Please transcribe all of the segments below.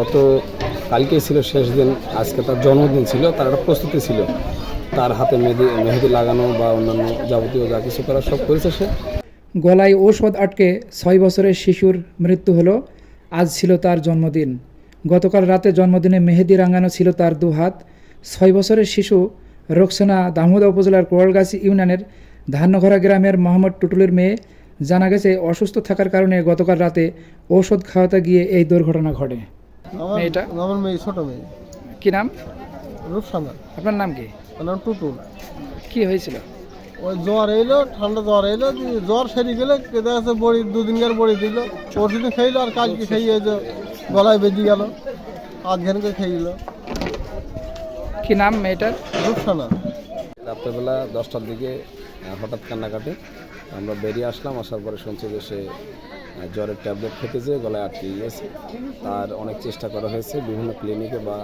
গত কালকেই ছিল শেষ দিন, আজকে তার জন্মদিন ছিল, তার একটা প্রস্তুতি ছিল। তার হাতে মেহেদি মেহেদি লাগানো বা অন্যান্য যাবতীয় যা কিছু করার সব করেছে সে। গলায় ঔষধ আটকে ছয় বছরের শিশুর মৃত্যু হলো, আজ ছিল তার জন্মদিন। গতকাল রাতে জন্মদিনে মেহেদি রাঙানো ছিল তার দু হাত। ছয় বছরের শিশু রোকসানা দামোদা উপজেলার কোয়ালগাছি ইউনিয়নের ধান্যঘরা গ্রামের মোহাম্মদ টুটুলের মেয়ে জানা গেছে, অসুস্থ থাকার কারণে গতকাল রাতে ঔষধ খাওয়াতে গিয়ে এই দুর্ঘটনা ঘটে। মেয়েটা? আমার মেয়ে ছোট মেয়ে। কি নাম? রূপসানা আপনার নাম কি? ওর নাম টুটুল কি হয়েছিল? ওই জ্বর এলো ঠান্ডা জ্বর এলো জ্বর সেরে গেলে কেটে আছে বড়ি দুদিনকার বড়ি দিল। পরশুদিন খাইলো আর কালকে খাইয়ে যে গলায় বেজে গেল আধ আধঘানকে খাইলো কি নাম মেয়েটার? রূপসানা রাত্রেবেলা দশটার দিকে হঠাৎ কান্নাকাটি। আমরা বেরিয়ে আসলাম আসার পরে শুনছি যে সে জ্বরের ট্যাবলেট খেতে যেয়ে গলায় আটকে গিয়েছে। তার অনেক চেষ্টা করা হয়েছে, বিভিন্ন ক্লিনিকে বা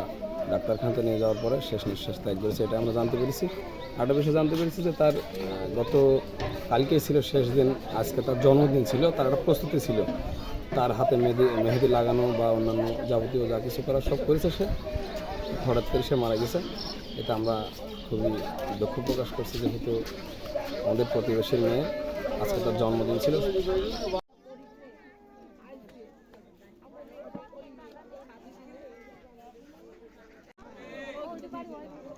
ডাক্তারখানাতে নিয়ে যাওয়ার পরে শেষ নিঃশ্বাস ত্যাগ করেছে। এটা আমরা জানতে পেরেছি। আরও বেশি জানতে পেরেছি যে তার গত কালকেই ছিল শেষ দিন, আজকে তার জন্মদিন ছিল, তার একটা প্রস্তুতি ছিল। তার হাতে মেহেদি মেহেদি লাগানো বা অন্যান্য যাবতীয় যা কিছু করার সব করেছে সে। হঠাৎ করে সে মারা গেছে। এটা আমরা খুবই দুঃখ প্রকাশ করছি, যেহেতু আমাদের প্রতিবেশীর মেয়ে আজকে তার জন্মদিন ছিল। slide.